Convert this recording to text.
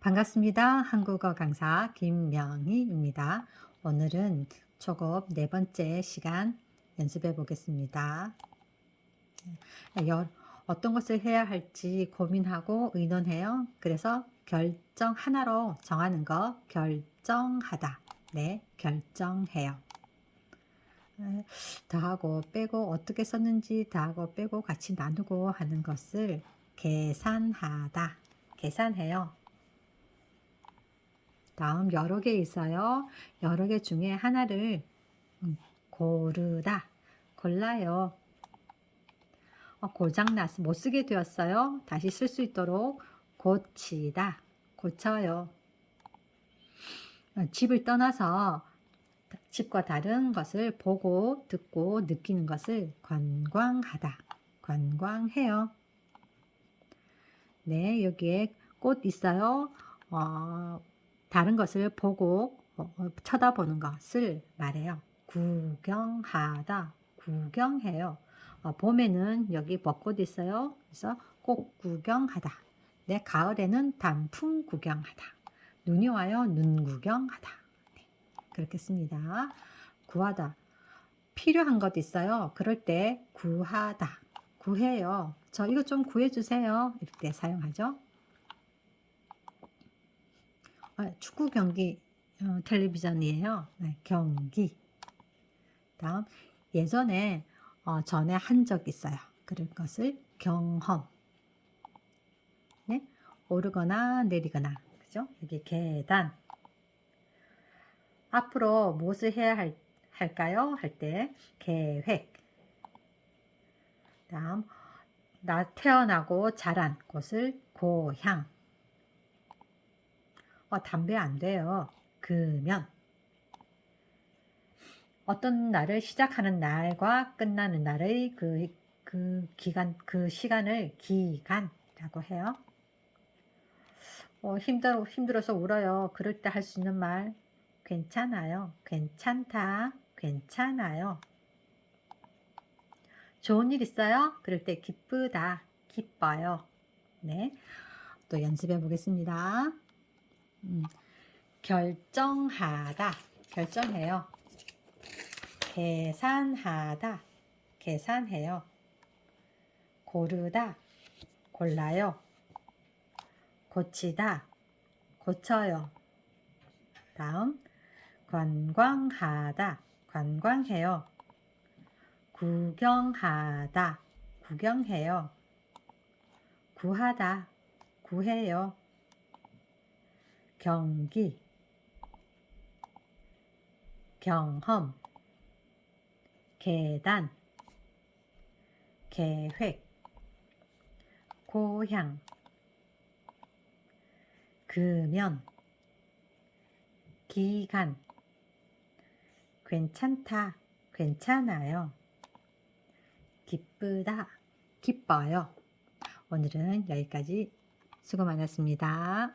반갑습니다. 한국어 강사 김명희입니다. 오늘은 초급 네 번째 시간 연습해 보겠습니다. 여- 어떤 것을 해야 할지 고민하고 의논해요. 그래서 결정 하나로 정하는 거 결정하다. 네, 결정해요. 에, 더하고 빼고 어떻게 썼는지 더하고 빼고 같이 나누고 하는 것을 계산하다. 계산해요. 다음 여러 개 있어요. 여러 개 중에 하나를 음, 고르다. 골라요. 어, 고장나서 못 쓰게 되었어요. 다시 쓸 수 있도록 고치다. 고쳐요. 어, 집을 떠나서 집과 다른 것을 보고 듣고 느끼는 것을 관광하다. 관광해요. 네, 여기에 꽃 있어요. 어, 다른 것을 보고 어, 어, 쳐다보는 것을 말해요. 구경하다. 구경해요. 어, 봄에는 여기 벚꽃 있어요. 그래서 꽃 구경하다. 네, 가을에는 단풍 구경하다. 눈이 와요. 눈 구경하다. 네, 그렇게 씁니다. 구하다. 필요한 것 있어요. 그럴 때 구하다. 구해요. 저 이거 좀 구해주세요. 때 사용하죠. 아, 축구 경기 어, 텔레비전이에요. 네, 경기. 다음 예전에 어, 전에 한 적 있어요. 그런 것을 경험. 네, 오르거나 내리거나, 그죠? 여기 계단. 앞으로 무엇을 해야 할, 할까요? 할 때 계획. 다음 나 태어나고 자란 곳을 고향. 어, 담배 안 돼요. 그면 어떤 날을 시작하는 날과 끝나는 날의 그, 그 기간, 그 시간을 기간이라고 해요. 어, 힘들어, 힘들어서 울어요. 그럴 때 할 수 있는 말, 괜찮아요. 괜찮다. 괜찮아요. 좋은 일 있어요? 그럴 때 기쁘다. 기뻐요. 네. 또 연습해 보겠습니다. 음, 결정하다. 결정해요. 계산하다. 계산해요. 고르다. 골라요. 고치다. 고쳐요. 다음 관광하다. 관광해요. 구경하다. 구경해요. 구하다. 구해요. 경기 경험 계단 계획 고향 금연 기간. 괜찮다 괜찮아요. 기쁘다 기뻐요. 오늘은 여기까지 수고 많았습니다.